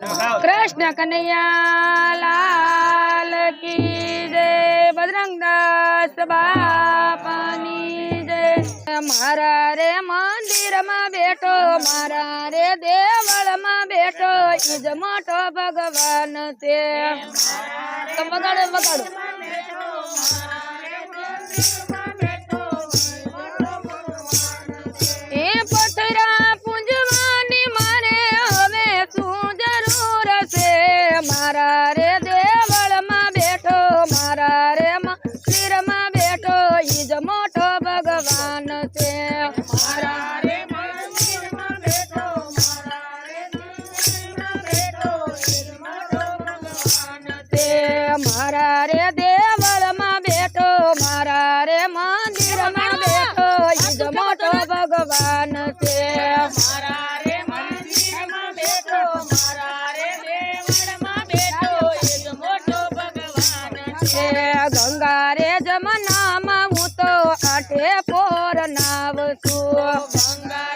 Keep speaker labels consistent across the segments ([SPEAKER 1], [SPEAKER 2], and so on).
[SPEAKER 1] કૃષ્ણ કનૈયા લાલ કી જય. બજરંગ દાસ બાપાની જય. મારા રે મંદિરમાં બેઠો મારા રે દેવળમાં બેઠો. ઈજ મોટો ભગવાન છે. વગાડો વગાડો. 哥，我忘。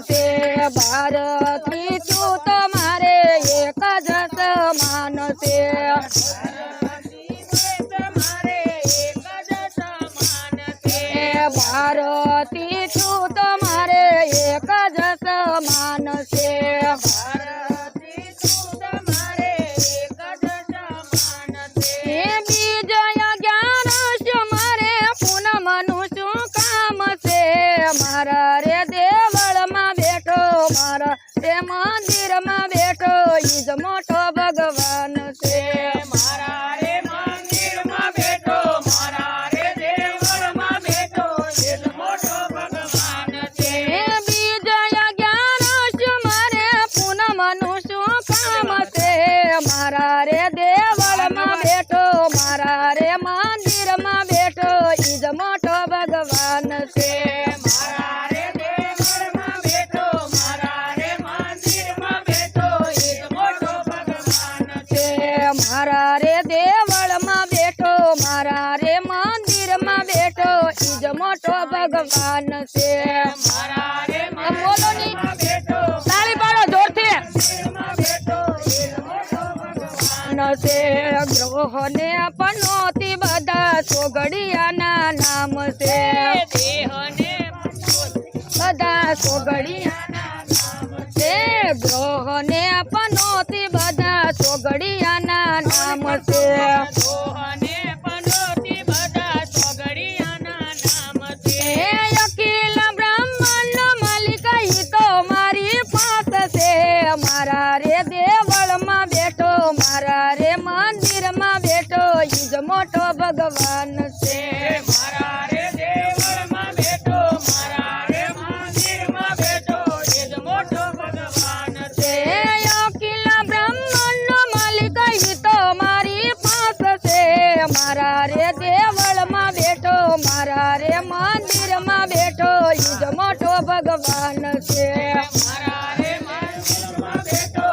[SPEAKER 1] ભગવાન છે ભારતી તું તમારે એક જ સમાન છે ભારતી છું તમારે એક જ સમાન છે હે બીજય અગિયારસ મારે પૂનમનું શું કામ છે મારા મંદિરમાં બેઠો ઈ જ મોટો ભગવાન મારા રે દેવળમાં બેઠો, મારા રે મંદિરમાં બેઠો, ઈજ મોટો ભગવાન છે. ગ્રહ ને. પનોતી બધા સોગડિયાના નામ છે. બધા છે. ગ્રહ ને પનોતી બધા સોગડિયાના મારી પાસ છે મારા રે દેવળમાં બેઠો મારા રે મંદિરમાં બેઠો ઈ જ મોટો ભગવાન છે મારા રે દેવળમાં બેઠો મારા રે મંદિરમાં બેઠો મારા રે દેવળમાં બેઠો મંદિરમાં બેઠો ઈજ મોટો ભગવાન છે મારા રે મંદિરમાં બેઠો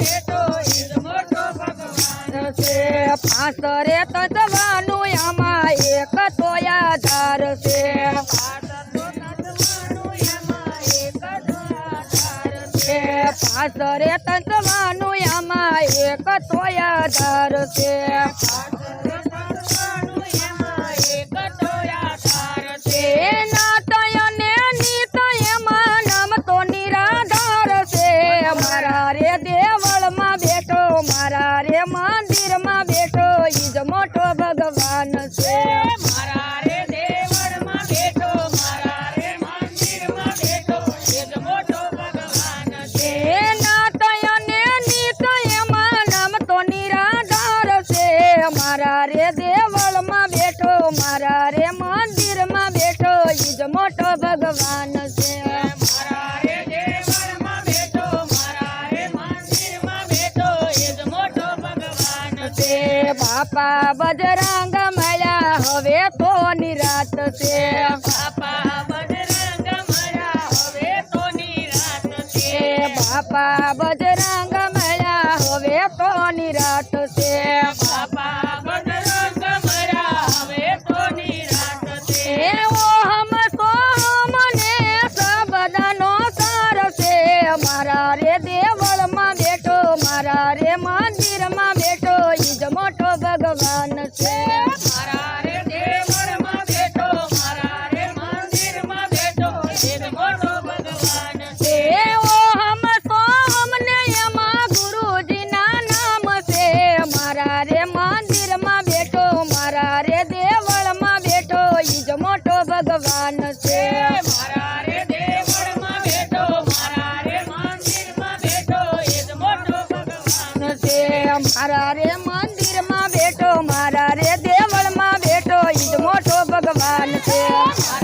[SPEAKER 1] બેઠો ઈજ મોટો ભગવાન છે. પાસરે તો જવાનું આમાં એક તો આધાર છે. પાસરે તો જવાનું એક તોયા पापा बजरंग मया होवे तो निरात से। पापा बजरंग मया होवे तो निरात से। पापा बजरंग मया होवे तो निरात से। पापा बजरंग मया होवे तो निरात से। ओ हम तो हमने सब दनो सार से। हमारा रे देवल में ભગવાન છે. એ Yes.